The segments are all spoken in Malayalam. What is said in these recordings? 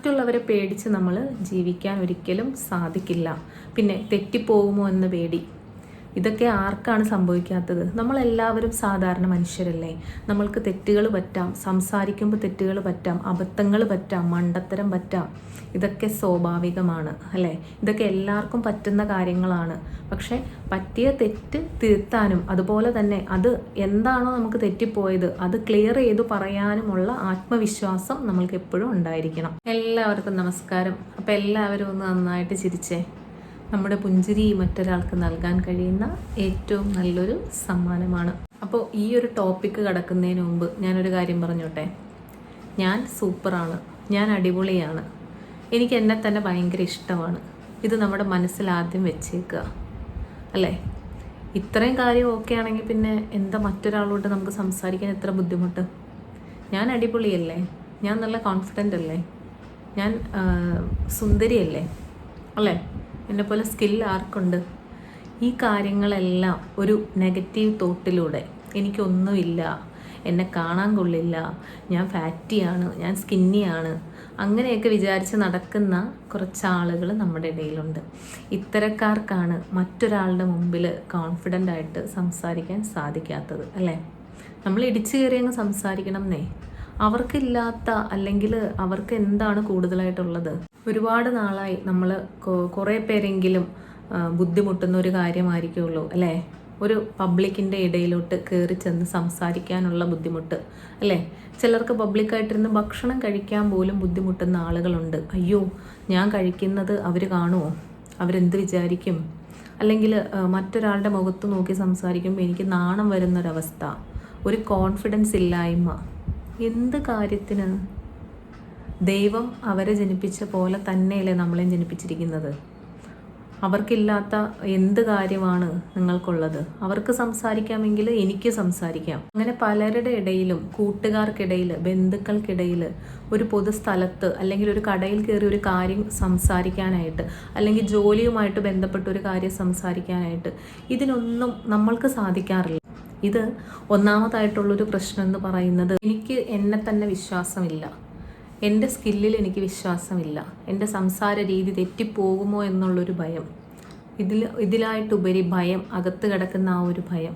മറ്റുള്ളവരെ പേടിച്ച് നമ്മൾ ജീവിക്കാൻ ഒരിക്കലും സാധിക്കില്ല. പിന്നെ തെറ്റിപ്പോകുമോ എന്ന പേടി. ഇതൊക്കെ ആർക്കാണ് സംഭവിക്കാത്തത്? നമ്മളെല്ലാവരും സാധാരണ മനുഷ്യരല്ലേ? നമ്മൾക്ക് തെറ്റുകൾ പറ്റാം സംസാരിക്കുമ്പോൾ തെറ്റുകൾ പറ്റാം അബദ്ധങ്ങൾ പറ്റാം മണ്ടത്തരം പറ്റാം. ഇതൊക്കെ സ്വാഭാവികമാണ് അല്ലേ? ഇതൊക്കെ എല്ലാവർക്കും പറ്റുന്ന കാര്യങ്ങളാണ്. പക്ഷേ പറ്റിയ തെറ്റ് തിരുത്താനും അതുപോലെ തന്നെ അത് എന്താണോ നമുക്ക് തെറ്റിപ്പോയത് അത് ക്ലിയർ ചെയ്ത് പറയാനുമുള്ള ആത്മവിശ്വാസം നമ്മൾക്ക് എപ്പോഴും ഉണ്ടായിരിക്കണം. എല്ലാവർക്കും നമസ്കാരം. അപ്പോൾ എല്ലാവരും ഒന്ന് നന്നായിട്ട് ചിരിച്ചേ. നമ്മുടെ പുഞ്ചിരി മറ്റൊരാൾക്ക് നൽകാൻ കഴിയുന്ന ഏറ്റവും നല്ലൊരു സമ്മാനമാണ്. അപ്പോൾ ഈ ഒരു ടോപ്പിക്ക് കടക്കുന്നതിന് മുമ്പ് ഞാനൊരു കാര്യം പറഞ്ഞോട്ടെ? ഞാൻ സൂപ്പറാണ്. ഞാൻ അടിപൊളിയാണ്. എനിക്ക് എന്നെ തന്നെ ഭയങ്കര ഇഷ്ടമാണ്. ഇത് നമ്മുടെ മനസ്സിൽ ആദ്യം വെച്ചേക്കുക. അല്ലേ? ഇത്രയും കാര്യം ഓക്കെ ആണെങ്കിൽ പിന്നെ എന്താ മറ്റൊരാളോട് നമുക്ക് സംസാരിക്കാൻ എത്ര ബുദ്ധിമുട്ട്? ഞാൻ അടിപൊളിയല്ലേ? ഞാൻ നല്ല കോൺഫിഡന്റ് അല്ലേ? ഞാൻ സുന്ദരിയല്ലേ? അല്ലേ? എന്നെ പോലെ സ്കിൽ ആർക്കുണ്ട്? ഈ കാര്യങ്ങളെല്ലാം ഒരു നെഗറ്റീവ് തോട്ടിലൂടെ എനിക്കൊന്നുമില്ല. എന്നെ കാണാൻ കൊള്ളില്ല. ഞാൻ ഫാറ്റിയാണ് ഞാൻ സ്കിന്നിയാണ് അങ്ങനെയൊക്കെ വിചാരിച്ച് നടക്കുന്ന കുറച്ച് ആളുകൾ നമ്മുടെ ഇടയിലുണ്ട്. ഇത്തരക്കാർക്കാണ് മറ്റൊരാളുടെ മുമ്പിൽ കോൺഫിഡന്റ് ആയിട്ട് സംസാരിക്കാൻ സാധിക്കാത്തത് അല്ലേ? നമ്മൾ ഇടിച്ചു കയറി അങ്ങ് സംസാരിക്കണം എന്നേ അവർക്കില്ലാത്ത അല്ലെങ്കിൽ അവർക്ക് എന്താണ് കൂടുതലായിട്ടുള്ളത്? ഒരുപാട് നാളായി നമ്മൾ കുറേ പേരെങ്കിലും ബുദ്ധിമുട്ടുന്ന ഒരു കാര്യമായിരിക്കുള്ളൂ അല്ലേ? ഒരു പബ്ലിക്കിന്റെ ഇടയിലോട്ട് കയറി ചെന്ന് സംസാരിക്കാനുള്ള ബുദ്ധിമുട്ട് അല്ലേ? ചിലർക്ക് പബ്ലിക്കായിട്ടിരുന്ന് ഭക്ഷണം കഴിക്കാൻ പോലും ബുദ്ധിമുട്ടുന്ന ആളുകളുണ്ട്. അയ്യോ ഞാൻ കഴിക്കുന്നത് അവർ കാണുമോ അവരെന്ത് വിചാരിക്കും? അല്ലെങ്കിൽ മറ്റൊരാളുടെ മുഖത്ത് നോക്കി സംസാരിക്കുമ്പോൾ എനിക്ക് നാണം വരുന്നൊരവസ്ഥ ഒരു കോൺഫിഡൻസ് ഇല്ലായ്മ. എന്ത് കാര്യത്തിന്? ദൈവം അവരെ ജനിപ്പിച്ച പോലെ തന്നെയല്ലേ നമ്മളെയും ജനിപ്പിച്ചിരിക്കുന്നത്? അവർക്കില്ലാത്ത എന്ത് കാര്യമാണ് നിങ്ങൾക്കുള്ളത്? അവർക്ക് സംസാരിക്കാമെങ്കിൽ എനിക്ക് സംസാരിക്കാം. അങ്ങനെ പലരുടെ ഇടയിലും കൂട്ടുകാർക്കിടയിൽ ബന്ധുക്കൾക്കിടയിൽ ഒരു പൊതുസ്ഥലത്ത് അല്ലെങ്കിൽ ഒരു കടയിൽ കയറി ഒരു കാര്യം സംസാരിക്കാനായിട്ട് അല്ലെങ്കിൽ ജോലിയുമായിട്ട് ബന്ധപ്പെട്ട ഒരു കാര്യം സംസാരിക്കാനായിട്ട് ഇതിനൊന്നും നമ്മൾക്ക് സാധിക്കാറില്ല. ഇത് ഒന്നാമതായിട്ടുള്ളൊരു പ്രശ്നം എന്ന് പറയുന്നത് എനിക്ക് എന്നെ തന്നെ വിശ്വാസമില്ല. എന്റെ സ്കില്ലിൽ എനിക്ക് വിശ്വാസമില്ല. എന്റെ സംസാര രീതി തെറ്റിപ്പോകുമോ എന്നുള്ളൊരു ഭയം. ഇതിൽ ഇതിലായിട്ടുപരി ഭയം അകത്ത് കിടക്കുന്ന ആ ഒരു ഭയം.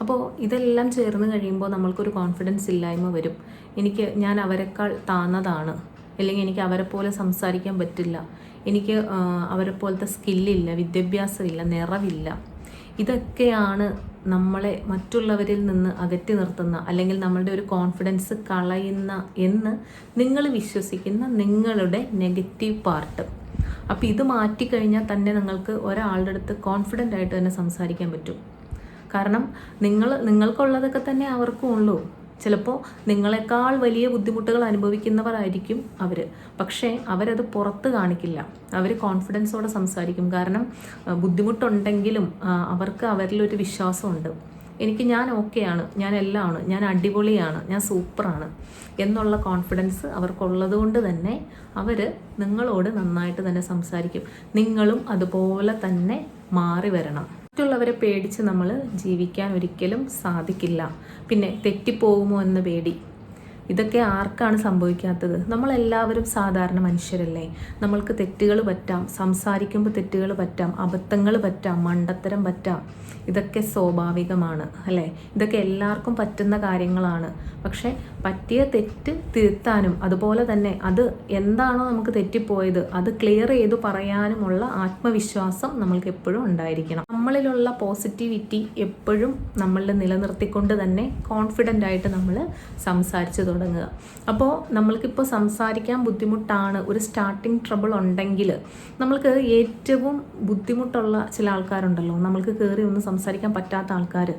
അപ്പോൾ ഇതെല്ലാം ചേർന്ന് കഴിയുമ്പോൾ നമ്മൾക്കൊരു കോൺഫിഡൻസ് ഇല്ലായ്മ വരും. എനിക്ക് ഞാൻ അവരെക്കാൾ താന്നതാണ്. അല്ലെങ്കിൽ എനിക്ക് അവരെ പോലെ സംസാരിക്കാൻ പറ്റില്ല. എനിക്ക് അവരെ പോലത്തെ സ്കില്ലില്ല വിദ്യാഭ്യാസമില്ല നിറവില്ല. ഇതൊക്കെയാണ് നമ്മളെ മറ്റുള്ളവരിൽ നിന്ന് അകറ്റി നിർത്തുന്ന അല്ലെങ്കിൽ നമ്മളുടെ ഒരു കോൺഫിഡൻസ് കളയുന്ന എന്ന് നിങ്ങൾ വിശ്വസിക്കുന്ന നിങ്ങളുടെ നെഗറ്റീവ് പാർട്ട് അപ്പോൾ ഇത് മാറ്റിക്കഴിഞ്ഞാൽ തന്നെ നിങ്ങൾക്ക് ഒരാളുടെ അടുത്ത് കോൺഫിഡന്റ് ആയിട്ട് തന്നെ സംസാരിക്കാൻ പറ്റും. കാരണം നിങ്ങൾ നിങ്ങൾക്കുള്ളതൊക്കെ തന്നെ അവർക്കും ഉള്ളൂ. ചിലപ്പോൾ നിങ്ങളെക്കാൾ വലിയ ബുദ്ധിമുട്ടുകൾ അനുഭവിക്കുന്നവരായിരിക്കും അവർ പക്ഷേ അവരത് പുറത്ത് കാണിക്കില്ല. അവർ കോൺഫിഡൻസോടെ സംസാരിക്കും. കാരണം ബുദ്ധിമുട്ടുണ്ടെങ്കിലും അവർക്ക് അവരിലൊരു വിശ്വാസമുണ്ട്. എനിക്ക് ഞാൻ ഓക്കെയാണ്. ഞാൻ എല്ലാമാണ്. ഞാൻ അടിപൊളിയാണ്. ഞാൻ സൂപ്പറാണ് എന്നുള്ള കോൺഫിഡൻസ് അവർക്കുള്ളത് കൊണ്ട് തന്നെ അവർ നിങ്ങളോട് നന്നായിട്ട് തന്നെ സംസാരിക്കും. നിങ്ങളും അതുപോലെ തന്നെ മാറി വരണം. മറ്റുള്ളവരെ പേടിച്ച് നമ്മൾ ജീവിക്കാൻ ഒരിക്കലും സാധിക്കില്ല. പിന്നെ തെറ്റിപ്പോകുമോ എന്ന പേടി. ഇതൊക്കെ ആർക്കാണ് സംഭവിക്കാത്തത്? നമ്മളെല്ലാവരും സാധാരണ മനുഷ്യരല്ലേ? നമ്മൾക്ക് തെറ്റുകൾ പറ്റാം സംസാരിക്കുമ്പോൾ തെറ്റുകൾ പറ്റാം അബദ്ധങ്ങൾ പറ്റാം മണ്ടത്തരം പറ്റാം. ഇതൊക്കെ സ്വാഭാവികമാണ് അല്ലേ? ഇതൊക്കെ എല്ലാവർക്കും പറ്റുന്ന കാര്യങ്ങളാണ്. പക്ഷേ പറ്റിയ തെറ്റ് തിരുത്താനും അതുപോലെ തന്നെ അത് എന്താണോ നമുക്ക് തെറ്റിപ്പോയത് അത് ക്ലിയർ ചെയ്തു പറയാനുമുള്ള ആത്മവിശ്വാസം നമ്മൾക്ക് എപ്പോഴും ഉണ്ടായിരിക്കണം. നമ്മളിലുള്ള പോസിറ്റിവിറ്റി എപ്പോഴും നമ്മളിൽ നിലനിർത്തിക്കൊണ്ട് തന്നെ കോൺഫിഡന്റ് ആയിട്ട് നമ്മൾ സംസാരിച്ച് തുടങ്ങുക. അപ്പോൾ നമ്മൾക്കിപ്പോൾ സംസാരിക്കാൻ ബുദ്ധിമുട്ടാണ് ഒരു സ്റ്റാർട്ടിങ് ട്രബിൾ ഉണ്ടെങ്കിൽ നമ്മൾക്ക് ഏറ്റവും ബുദ്ധിമുട്ടുള്ള ചില ആൾക്കാരുണ്ടല്ലോ നമ്മൾക്ക് കയറി ഒന്ന് സംസാരിക്കാൻ പറ്റാത്ത ആൾക്കാർ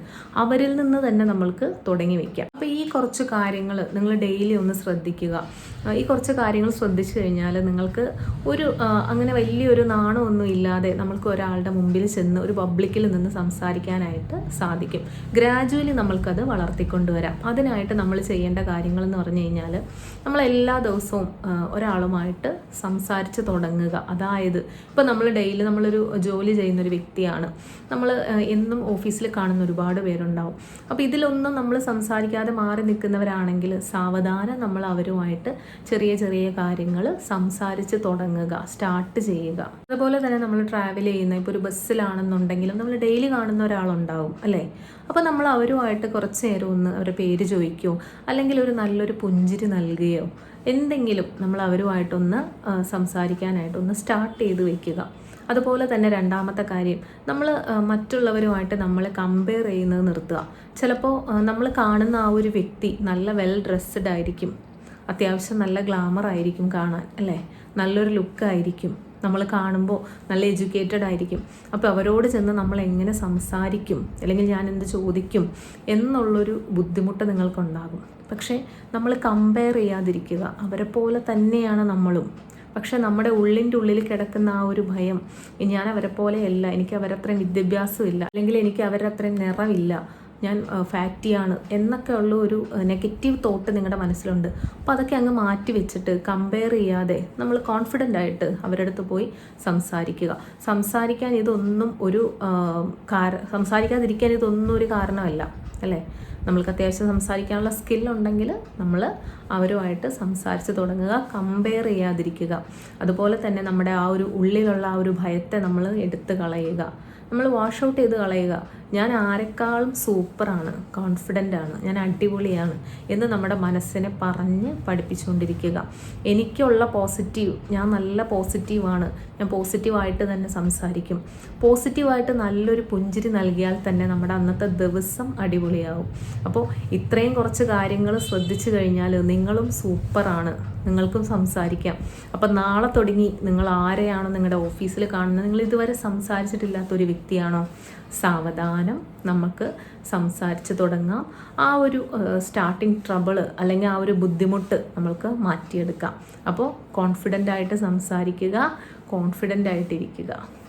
അവരിൽ നിന്ന് തന്നെ നമ്മൾക്ക് തുടങ്ങി വയ്ക്കാം അപ്പോൾ ഈ കുറച്ച് കാര്യങ്ങൾ നിങ്ങൾ ഡെയിലി ഒന്ന് ശ്രദ്ധിക്കുക. ഈ കുറച്ച് കാര്യങ്ങൾ ശ്രദ്ധിച്ചു കഴിഞ്ഞാൽ നിങ്ങൾക്ക് ഒരു അങ്ങനെ വലിയൊരു നാണമൊന്നും ഇല്ലാതെ നമ്മൾക്ക് ഒരാളുടെ മുമ്പിൽ ചെന്ന് ഒരു പബ്ലിക്കിൽ നിന്ന് സംസാരിക്കാനായിട്ട് സാധിക്കും. ഗ്രാജുവലി നമ്മൾക്കത് വളർത്തിക്കൊണ്ടുവരാം. അതിനായിട്ട് നമ്മൾ ചെയ്യേണ്ട കാര്യങ്ങൾ എന്ന് പറഞ്ഞു കഴിഞ്ഞാൽ നമ്മൾ എല്ലാ ദിവസവും ഒരാളുമായിട്ട് സംസാരിച്ച് തുടങ്ങുക. അതായത് ഇപ്പോൾ നമ്മൾ ഡെയിലി നമ്മളൊരു ജോലി ചെയ്യുന്ന ഒരു വ്യക്തിയാണ്. നമ്മൾ എന്നും ഓഫീസിൽ കാണുന്ന ഒരുപാട് പേരുണ്ടാവും. അപ്പോൾ ഇതിലൊന്നും നമ്മൾ സംസാരിക്കാതെ മാറി നിൽക്കുന്നവരാണെങ്കിൽ സാവധാനം നമ്മൾ അവരുമായിട്ട് ചെറിയ ചെറിയ കാര്യങ്ങൾ സംസാരിച്ച് തുടങ്ങുക സ്റ്റാർട്ട് ചെയ്യുക. അതുപോലെ തന്നെ നമ്മൾ ട്രാവൽ ചെയ്യുന്ന ഇപ്പോൾ ഒരു ബസ്സിലാണെന്നുണ്ടെങ്കിലും നമ്മൾ ഡെയിലി കാണുന്ന ഒരാളുണ്ടാവും അല്ലേ? അപ്പോൾ നമ്മൾ അവരുമായിട്ട് കുറച്ച് നേരം ഒന്ന് അവരുടെ പേര് ചോദിക്കുകയോ അല്ലെങ്കിൽ ഒരു നല്ലൊരു പുഞ്ചിരി നൽകുകയോ എന്തെങ്കിലും നമ്മൾ അവരുമായിട്ടൊന്ന് സംസാരിക്കാനായിട്ട് ഒന്ന് സ്റ്റാർട്ട് ചെയ്ത് വെക്കുക. അതുപോലെ തന്നെ രണ്ടാമത്തെ കാര്യം നമ്മൾ മറ്റുള്ളവരുമായിട്ട് നമ്മൾ കമ്പയർ ചെയ്യുന്നത് നിർത്തുക. ചിലപ്പോൾ നമ്മൾ കാണുന്ന ആ ഒരു വ്യക്തി നല്ല വെൽ ഡ്രസ്ഡ് ആയിരിക്കും. അത്യാവശ്യം നല്ല ഗ്ലാമർ ആയിരിക്കും കാണാൻ അല്ലേ? നല്ലൊരു ലുക്കായിരിക്കും നമ്മൾ കാണുമ്പോൾ നല്ല എഡ്യൂക്കേറ്റഡ് ആയിരിക്കും. അപ്പോൾ അവരോട് ചെന്ന് നമ്മൾ എങ്ങനെ സംസാരിക്കും അല്ലെങ്കിൽ ഞാൻ എന്ത് ചോദിക്കും എന്നുള്ളൊരു ബുദ്ധിമുട്ട് നിങ്ങൾക്കുണ്ടാകും. പക്ഷേ നമ്മൾ കമ്പയർ ചെയ്യാതിരിക്കുക അവരെ പോലെ തന്നെയാണ് നമ്മളും. പക്ഷേ നമ്മുടെ ഉള്ളിന്റെ ഉള്ളിൽ കിടക്കുന്ന ആ ഒരു ഭയം ഞാൻ അവരെ പോലെയല്ല എനിക്ക് അവരത്രയും വിദ്യാഭ്യാസമില്ല അല്ലെങ്കിൽ എനിക്ക് അവരത്രയും നിറമില്ല ഞാൻ ഫാറ്റിയാണ് എന്നൊക്കെയുള്ള ഒരു നെഗറ്റീവ് തോട്ട് നിങ്ങളുടെ മനസ്സിലുണ്ട്. അപ്പോൾ അതൊക്കെ അങ്ങ് മാറ്റി വെച്ചിട്ട് കമ്പയർ ചെയ്യാതെ നമ്മൾ കോൺഫിഡന്റ് ആയിട്ട് അവരുടെ അടുത്ത് പോയി സംസാരിക്കുക. സംസാരിക്കാൻ ഇതൊന്നും ഒരു കാര സംസാരിക്കാതിരിക്കാൻ ഇതൊന്നും ഒരു കാരണമല്ല അല്ലേ? നമ്മൾക്ക് അത്യാവശ്യം സംസാരിക്കാനുള്ള സ്കില്ലുണ്ടെങ്കിൽ നമ്മൾ അവരുമായിട്ട് സംസാരിച്ച് തുടങ്ങുക കമ്പയർ ചെയ്യാതിരിക്കുക. അതുപോലെ തന്നെ നമ്മുടെ ആ ഒരു ഉള്ളിലുള്ള ആ ഒരു ഭയത്തെ നമ്മൾ എടുത്തു കളയുക. നമ്മൾ വാഷ് ഔട്ട് ചെയ്ത് കളയുക. ഞാൻ ആരെക്കാളും സൂപ്പറാണ് കോൺഫിഡന്റ് ആണ് ഞാൻ അടിപൊളിയാണ് എന്ന് നമ്മുടെ മനസ്സിനെ പറഞ്ഞ് പഠിപ്പിച്ചുകൊണ്ടിരിക്കുക. എനിക്കുള്ള പോസിറ്റീവ് ഞാൻ നല്ല പോസിറ്റീവാണ് ഞാൻ പോസിറ്റീവായിട്ട് തന്നെ സംസാരിക്കും. പോസിറ്റീവായിട്ട് നല്ലൊരു പുഞ്ചിരി നൽകിയാൽ തന്നെ നമ്മുടെ അന്നത്തെ ദിവസം അടിപൊളിയാവും. അപ്പോൾ ഇത്രയും കുറച്ച് കാര്യങ്ങൾ ശ്രദ്ധിച്ചു കഴിഞ്ഞാൽ നിങ്ങളും സൂപ്പറാണ് നിങ്ങൾക്കും സംസാരിക്കാം. അപ്പം നാളെ തുടങ്ങി നിങ്ങൾ ആരെയാണോ നിങ്ങളുടെ ഓഫീസിൽ കാണുന്നത്? നിങ്ങൾ ഇതുവരെ സംസാരിച്ചിട്ടില്ലാത്തൊരു വ്യക്തിയാണോ? സാവധാനം നമുക്ക് സംസാരിച്ച് തുടങ്ങാം. ആ ഒരു സ്റ്റാർട്ടിങ് ട്രബിൾ അല്ലെങ്കിൽ ആ ഒരു ബുദ്ധിമുട്ട് നമ്മൾക്ക് മാറ്റിയെടുക്കാം. അപ്പോൾ കോൺഫിഡന്റ് ആയിട്ട് സംസാരിക്കുക കോൺഫിഡന്റ് ആയിട്ടിരിക്കുക.